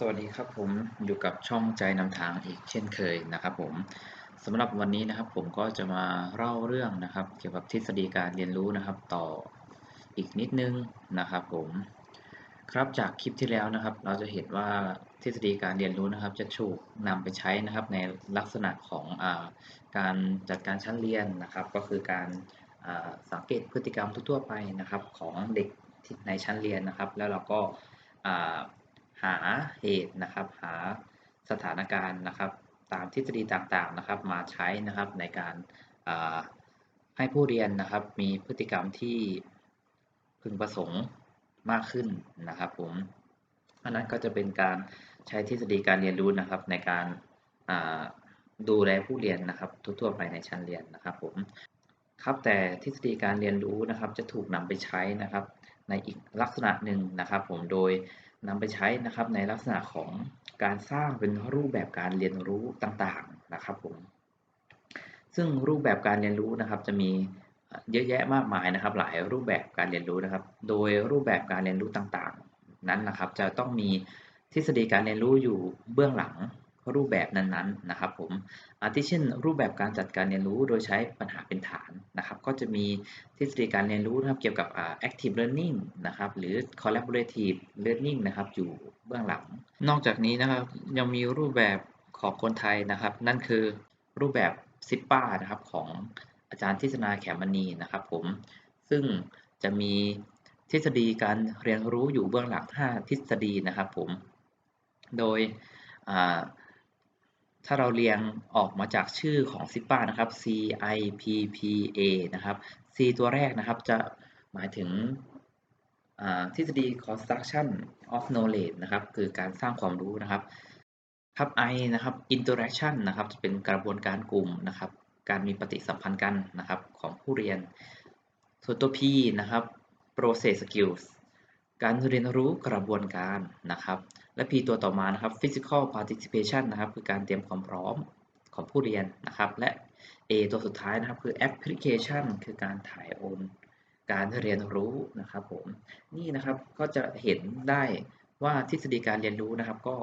สวัสดีครับผมอยู่กับช่องใจนำทางอีกเช่นเคยนะครับผมสำหรับวันนี้นะครับผมก็จะมาเล่าเรื่องนะครับ เกี่ยวกับทฤษฎีการเรียนรู้นะครับ ต่ออีกนิดนึงนะครับผมครับจากคลิปที่แล้วนะครับ เราจะเห็นว่าทฤษฎีการเรียนรู้นะครับ จะถูกนำไปใช้นะครับ ในลักษณะของอการจัดการชั้นเรียนนะครับ ก็คือการสังเกตพฤติกรรมทั่วไปนะครับ ของเด็กในชั้นเรียนนะครับ แล้วเราก็ หาเหตุนะครับ หาสถานการณ์นะครับ ตามทฤษฎีต่างๆนะครับ มาใช้นะครับในการให้ผู้เรียนนะครับ มีพฤติกรรมที่พึงประสงค์มากขึ้นนะครับผมอันนั้นก็จะเป็นการใช้ทฤษฎีการเรียนรู้นะครับ ในการดูแลผู้เรียนนะครับ ทั่วๆไปในชั้นเรียนนะครับผมครับแต่ทฤษฎีการเรียนรู้นะครับ จะถูกนำไปใช้นะครับ ในอีกลักษณะหนึ่งนะครับ ผมโดย นำไปใช้นะครับในลักษณะของการสร้างเป็นรูปแบบการเรียนรู้ต่างๆนะครับผมซึ่งรูปแบบการเรียนรู้นะครับจะมีเยอะแยะมากมายนะครับ หลายรูปแบบการเรียนรู้นะครับ โดยรูปแบบการเรียนรู้ต่างๆ นั้นนะครับ จะต้องมีทฤษฎีการเรียนรู้อยู่เบื้องหลังรูปแบบนั้นๆนะครับผมอาทิเช่น รูปแบบการจัดการเรียนรู้โดยใช้ปัญหาเป็นฐาน ก็จะมีทฤษฎีการเรียนรู้นะครับเกี่ยวกับ active learning นะครับหรือ collaborative learning นะครับอยู่เบื้องหลัง นอกจากนี้นะครับยังมีรูปแบบของคนไทยนะครับ นั่นคือรูปแบบซิปป้านะครับของอาจารย์ทิศนาแขมณีนะครับผมซึ่งจะมีทฤษฎีการเรียนรู้อยู่เบื้องหลัง 5 ทฤษฎีนะครับผม โดย ถ้าเราเรียงออกมาจากชื่อของ CIPA นะครับ C I P P A นะครับ C ตัวแรกนะครับจะหมายถึงทฤษฎี construction of knowledge นะครับ คือการสร้างความรู้นะครับ ครับ I นะครับ interaction นะครับจะเป็นกระบวนการกลุ่มนะครับ การมีปฏิสัมพันธ์กันนะครับของผู้เรียน ส่วนตัว P นะครับ process skills การเรียนรู้กระบวนการนะครับ และ P ตัวต่อมานะครับ physical participation นะครับคือการเตรียมความพร้อมของผู้เรียนนะครับและ A ตัวสุดท้ายนะครับคือ application คือการถ่ายโอนการเรียนรู้นะครับผมนี่นะครับก็จะเห็นได้ว่าทฤษฎีการเรียนรู้นะครับ ก็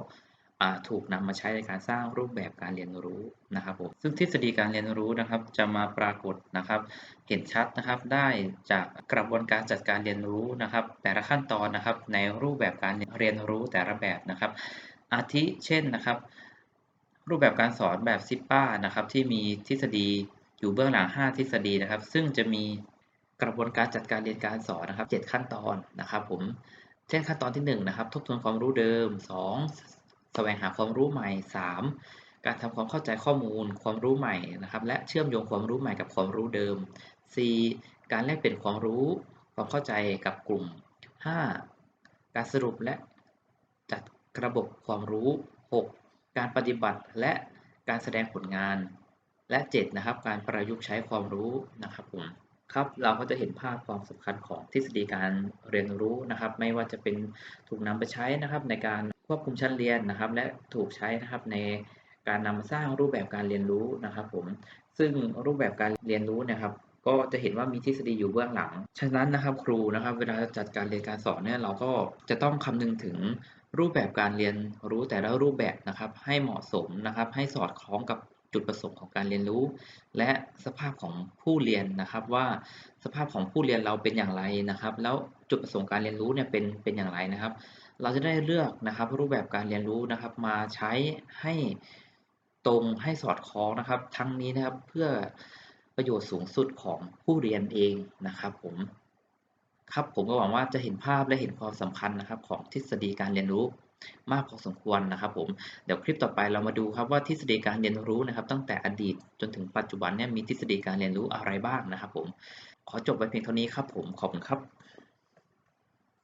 ถูกนำมาใช้ในการสร้างรูปแบบการเรียนรู้นะครับผมซึ่งทฤษฎีการเรียนรู้นะครับ จะมาปรากฏนะครับ เห็นชัดนะครับได้จากกระบวนการจัดการเรียนรู้นะครับ แต่ละขั้นตอนนะครับในรูปแบบการเรียนรู้แต่ละแบบนะครับ อาทิเช่นนะครับ รูปแบบการสอนแบบซิปป้านะครับที่มีทฤษฎีอยู่เบื้องหลัง 5 ทฤษฎีนะครับ ซึ่งจะมีกระบวนการจัดการเรียนการสอนนะครับ 7 ขั้นตอนนะครับผมเช่นขั้นตอนที่1นะครับทบทวนความรู้เดิม 2 แสวงหาความรู้ใหม่ 3. การทำความเข้าใจข้อมูล ความรู้ใหม่นะครับ และเชื่อมโยงความรู้ใหม่กับความรู้เดิม 4. การแลกเปลี่ยนความรู้ ความเข้าใจกับกลุ่ม 5. การสรุปและจัดระบบความรู้ 6. การปฏิบัติและการแสดงผลงาน และ 7. นะครับ การประยุกต์ใช้ความรู้นะครับผมครับเราก็จะเห็นภาพความสำคัญของทฤษฎีการเรียนรู้นะครับ ไม่ว่าจะเป็นถูกนำไปใช้นะครับในการ ควบคุมชั้นเรียนนะครับ และถูกใช้นะครับในการนำมาสร้างรูปแบบการเรียนรู้นะครับผมซึ่งรูปแบบการเรียนรู้นะครับ ก็จะเห็นว่ามีทฤษฎีอยู่เบื้องหลัง ฉะนั้นนะครับครูนะครับ เวลาจัดการเรียนการสอนเนี่ยเราก็จะต้องคำนึงถึงรูปแบบการเรียนรู้แต่ละรูปแบบนะครับ ให้เหมาะสมนะครับ ให้สอดคล้องกับจุดประสงค์ของการเรียนรู้ และสภาพของผู้เรียนนะครับว่าสภาพของผู้เรียนเราเป็นอย่างไรนะครับ แล้วจุดประสงค์การเรียนรู้เนี่ยเป็นเป็นอย่างไรนะครับ เราจะได้เลือกนะครับรูปแบบการเรียนรู้นะครับ มาใช้ให้ตรงให้สอดคล้องนะครับ ทั้งนี้นะครับเพื่อประโยชน์สูงสุดของผู้เรียนเองนะครับผมครับผมก็หวังว่าจะเห็นภาพและเห็นความสำคัญนะครับ ของทฤษฎีการเรียนรู้มากพอสมควรนะครับผมเดี๋ยวคลิปต่อไปเรามาดูครับว่าทฤษฎีการเรียนรู้นะครับ ตั้งแต่อดีตจนถึงปัจจุบันเนี่ยมีทฤษฎีการเรียนรู้อะไรบ้างนะครับ ผมขอจบไปเพียงเท่านี้ครับ ผมขอบคุณครับ